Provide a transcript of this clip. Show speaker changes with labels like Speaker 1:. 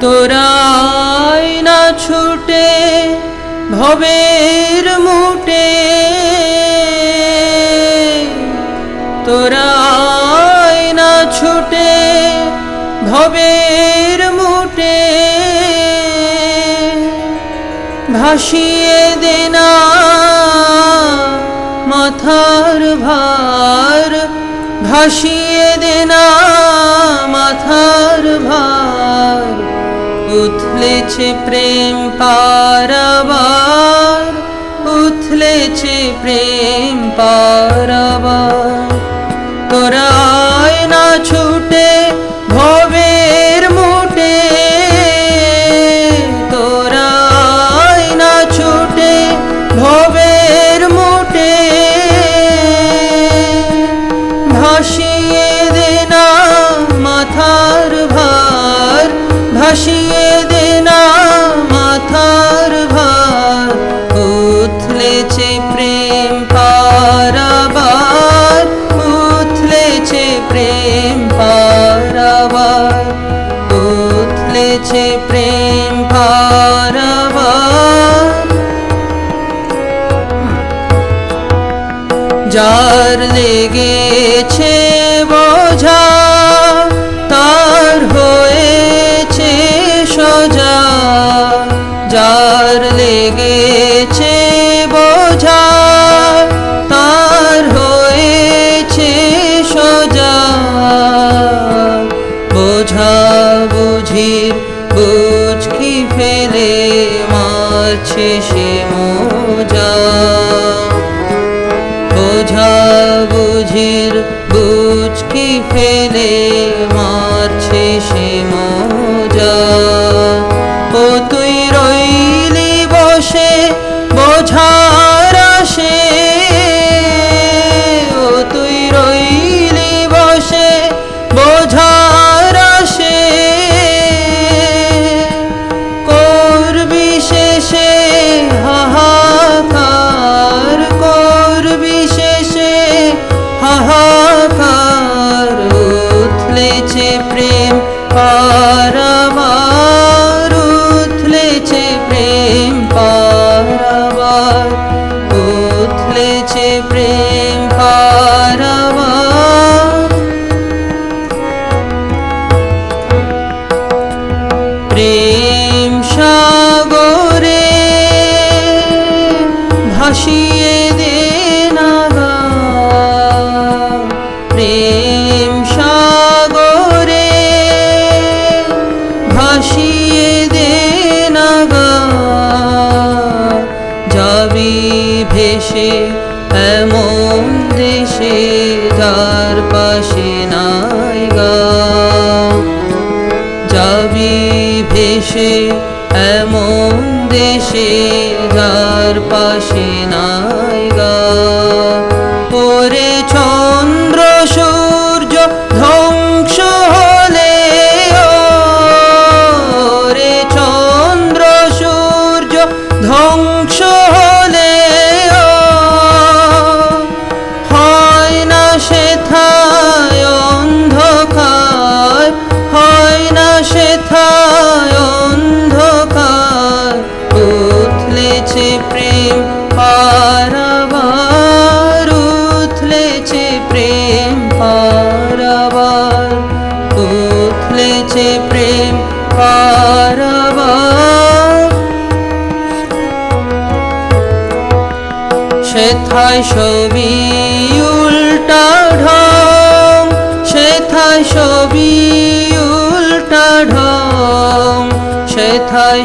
Speaker 1: তোরাই না ছুটে ভবের মুটে। তোরাই না ছুটে ভবের মুটে। ভাসিয়ে দেনা মাথার ভার। ভাসিয়ে দেনা মাথার ভার উথলেছে প্রেম পারাবার, উথলেছে প্রেম পারাবার। তোরাই না ছুটে ভবের মুটে, তোরাই না ছুটে ভবের মুটে। ভাসিয়ে দেনা মাথার ভার, ভাসিয়ে যার লেগেছে বোঝা, তার হয়েছে সোজা। যার লেগেছে বোঝা, তার হয়েছে সোজা। বোঝা বুঝির বুঝকি ফেলে, মারছে সে সে যাবি ভেসে এমন দেশে যার পাশে নাই গা। যাবি ভেসে এমন দেশে যার পাশে নাই গা। উথলেছে প্রেম পারাবার সেথায় ছবি উল্টা ঢং সেথায় ছবি উল্টা ঢং সেথায়